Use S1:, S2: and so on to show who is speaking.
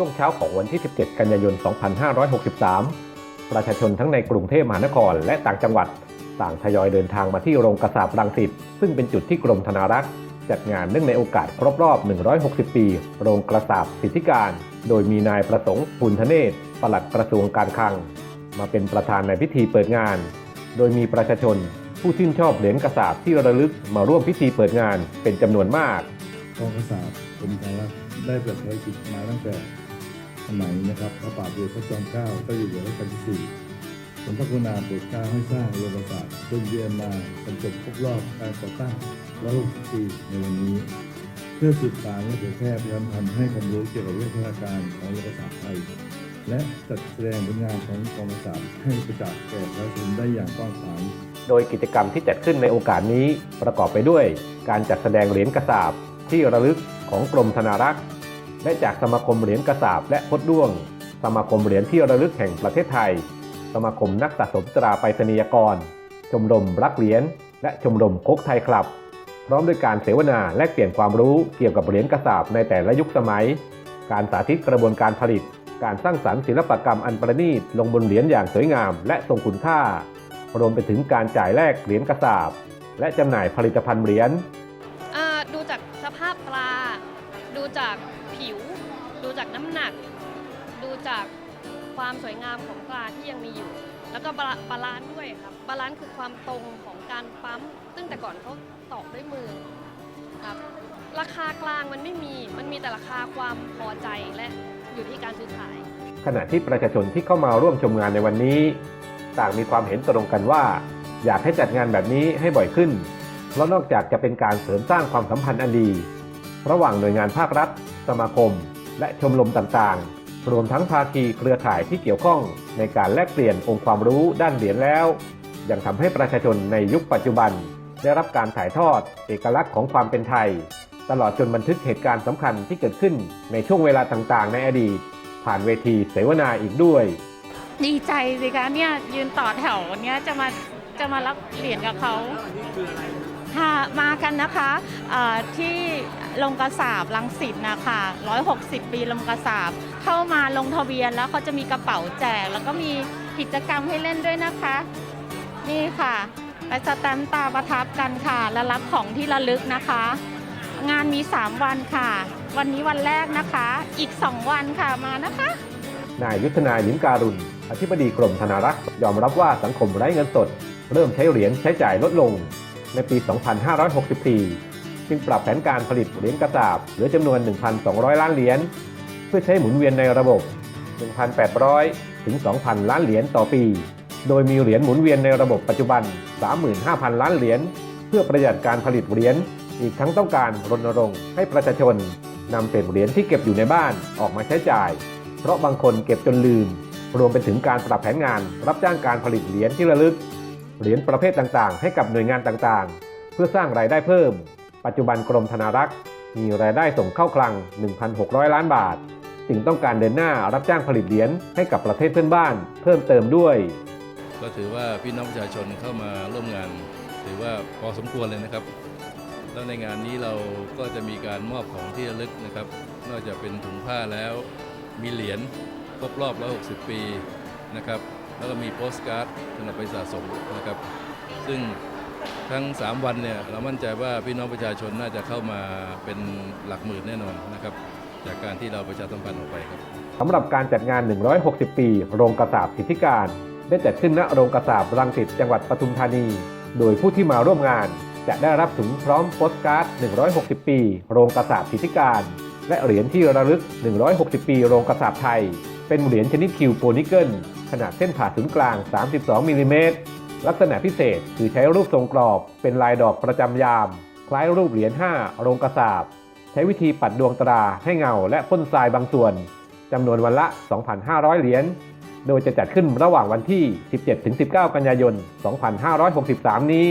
S1: ช่วงเช้าของวันที่ 17 กันยายน 2563 ประชาชนทั้งในกรุงเทพมหานครและต่างจังหวัด ต่างทยอยเดินทางมาที่โรงกระสาบรังสิตซึ่งเป็นจุดที่กรมธนารักษ์ จัดงานเนื่องในโอกาสครบรอบ 160 ปี โรงกระสาบสิทธิการ โดยมีนายประสงค์ปุณธเนศปลัดกระทรวงการคลัง มาเป็นประธานในพิธีเปิดงาน โดยมีประชาชน ผู้ชื่นชอบเหรียญกระสาบที่ระลึกมาร่วมพิธีเปิดงานเป็นจำนวนมาก
S2: กองกษาบกรมธนารักษ์ได้เปิดเผยกิจมาตั้งแต่ สมัยนะครับพระบาทเด็จพระจอมเกล้าเจ้าอยู่หัวรัชกาลที่สี่สมพระกรุณาโปรดเกล้าให้สร้างโรงกษาบจนเวียนมาบรรจบครบรอบการก่อตั้ง160ปีในวันนี้ เพื่อสืบสานและเผยแพร่ประชามพันให้ความรู้เกี่ยวกับวิทยาการของโรงกษาบไทย และจัดแสดงผลงานของกองกษาบให้ประจักษ์แก่ประชาชนได้อย่างกว้างขวาง
S1: โดยกิจกรรมที่จัดขึ้นในโอกาสนี้ประกอบไปด้วย การจัดแสดงเหรียญกระสาบที่ระลึกของกรมธนารักษ์ และจากสมาคมเหรียญกระสาบและพดด้วง สมาคมเหรียญที่ระลึกแห่งประเทศไทย สมาคมนักสะสมตราไปรษณียกร ชมรมรักเหรียญและชมรมโคกไทยคลับ พร้อมด้วยการเสวนาและเปลี่ยนความรู้เกี่ยวกับเหรียญกระสาบในแต่ละยุคสมัย การสาธิตกระบวนการผลิต การสร้างสรรค์ศิลปกรรมอันประณีตลงบนเหรียญอย่างสวยงาม และทรงคุณค่ารวมไปถึงการจ่ายแลกเหรียญกระสาบ และจำหน่ายผลิตภัณฑ์เหรียญ
S3: ดูจากสภาพปลา ดูจาก ผิว ดูจากน้ำหนัก ดูจากความสวยงามของปลาที่ยังมีอยู่ แล้วก็บาบาลานซ์ด้วยครับบาลานซ์คือความตรงของการปั๊ม ซึ่งแต่ก่อนเขาตอกด้วยมือครับราคากลางมันไม่มี มันมีแต่ราคาความพอใจและอยู่ที่การซื้อขาย
S1: ขณะที่ประชาชนที่เข้ามาร่วมชมงานในวันนี้ ต่างมีความเห็นตรงกันว่า อยากให้จัดงานแบบนี้ให้บ่อยขึ้น เพราะนอกจากจะเป็นการเสริมสร้างความสัมพันธ์อันดี ระหว่างหน่วยงานภาครัฐ สมาคม และชมรมต่างๆ รวมทั้งภาคีเครือข่ายที่เกี่ยวข้องในการแลกเปลี่ยนองค์ความรู้ด้านเหรียญแล้ว ยังทำให้ประชาชนในยุคปัจจุบัน ได้รับการถ่ายทอด เอกลักษณ์ของความเป็นไทย ตลอดจนบันทึกเหตุการณ์สำคัญที่เกิดขึ้นในช่วงเวลาต่างๆ ในอดีต ผ่านเวทีเสวนาอีกด้วย
S4: ดีใจสิคะเนี่ยยืนต่อแถวเนี่ยจะมาจะมารับเหรียญกับเขา ค่ะมากันนะคะที่ลงกระสาบลังสิตนะคะ160 ปีลงกระสาบเข้ามาลงทะเบียนแล้วเขาจะมีกระเป๋าแจก แล้วก็มีกิจกรรมให้เล่นด้วยนะคะ นี่ค่ะไปสแตมตาประทับกันค่ะ และรับของที่ระลึกนะคะ งานมี 3 วันค่ะ วันนี้วันแรกนะคะ อีก 2 วันค่ะมานะคะ
S1: นายยุทธนายิ้มการุณอธิบดีกรมธนารักษ์ยอมรับว่าสังคมไร้เงินสด เริ่มใช้เหรียญใช้จ่ายลดลง ในปี 2564 จึงปรับแผนการผลิตเหรียญกระสาบเหลือจำนวน 1,200 ล้านเหรียญเพื่อใช้หมุนเวียนในระบบ 1,800 ถึง 2,000 ล้านเหรียญต่อปี โดยมีเหรียญหมุนเวียนในระบบปัจจุบัน 35,000 ล้านเหรียญเพื่อประหยัดการผลิตเหรียญอีกทั้งต้องการรณรงค์ให้ประชาชนนำเศษเหรียญที่เก็บอยู่ในบ้านออกมาใช้จ่าย เพราะบางคนเก็บจนลืม รวมไปถึงการปรับแผนงานรับจ้างการผลิตเหรียญที่ระลึก เหรียญประเภทต่างๆ ให้กับหน่วยงานต่างๆ เพื่อสร้างรายได้เพิ่ม ปัจจุบันกรมธนารักษ์ มีรายได้ส่งเข้าคลัง 1,600 ล้านบาท จึงต้องการเดินหน้ารับจ้างผลิตเหรียญให้กับประเทศเพื่อนบ้าน เพิ่มเติมด้วย
S5: ก็ถือว่าพี่น้องประชาชนเข้ามาร่วมงาน ถือว่าพอสมควรเลยนะครับ แล้วในงานนี้เราก็จะมีการมอบของที่ระลึกนะครับ นอกจากเป็นถุงผ้าแล้วมีเหรียญครบรอบ 160 ปีนะครับ แล้วก็มีโปสการ์ดสำหรับไปสะสมนะครับ ซึ่งทั้ง 3 วันเนี่ยเรามั่นใจว่าพี่น้องประชาชนน่าจะเข้ามาเป็นหลักหมื่นแน่นอนนะครับ จากการที่เราประชาสัมพันธ์ออกไปครับ
S1: สำหรับการจัดงาน 160 ปี โรงกระสาบสิทธิการ ได้จัดขึ้นณโรงกระสาบรังสิตจังหวัดปทุมธานี โดยผู้ที่มาร่วมงาน จะได้รับถุงพร้อมโปสการ์ด 160 ปี โรงกระสาบสิทธิการ และเหรียญที่ระลึก 160 ปี โรงกระสาบไทย เป็นเหรียญชนิดคิวโปนิเกิลขนาดเส้นผ่าศูนย์กลาง 32มิลลิเมตรลักษณะพิเศษคือใช้รูปทรงกรอบเป็นลายดอกประจำยาม คล้ายรูปเหรียญ5โรงกระสาบ ใช้วิธีปัดดวงตราให้เงาและพ่นทรายบางส่วนจำนวนวันละ 2,500 เหรียญ โดยจะจัดขึ้นระหว่างวันที่ 17-19 กันยายน 2563 นี้